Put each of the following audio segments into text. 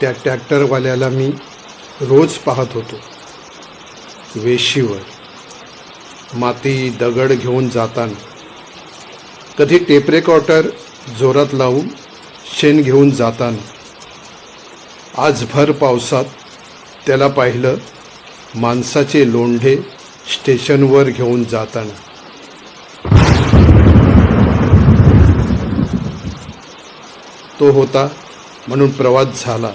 त्या ट्रॅक्टरवाल्याला मी रोज पाहत होतो. वेशीवर माती दगड घेऊन जाताना. कधी टेपरेकॉटर जोरात लावून शेण घेऊन जाताना. आज भर पावसात त्याला पाहिलं माणसाचे लोंढे स्टेशनवर घेऊन जाताना. तो होता म्हणून प्रवास झाला.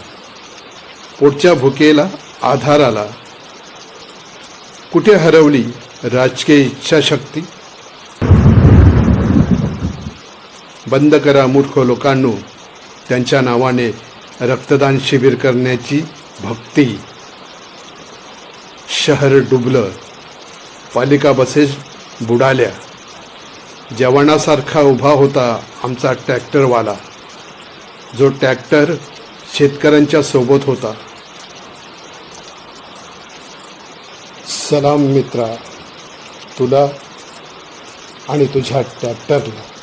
पोटच्या भुकेला आधार आला कुठे हरवली राजकीय इच्छाशक्ती? बंद करा मूर्ख लोकांनो त्यांच्या नावाने रक्तदान शिबिर करण्याची भक्ती. शहर डुबलं पालिका बसेस बुडाल्या. जवानासारखा उभा होता आमचा ट्रॅक्टरवाला. जो ट्रॅक्टर शेतकऱ्यांच्या सोबत होता. सलाम मित्रा तुला आणि तुझ्या टॅक्टरला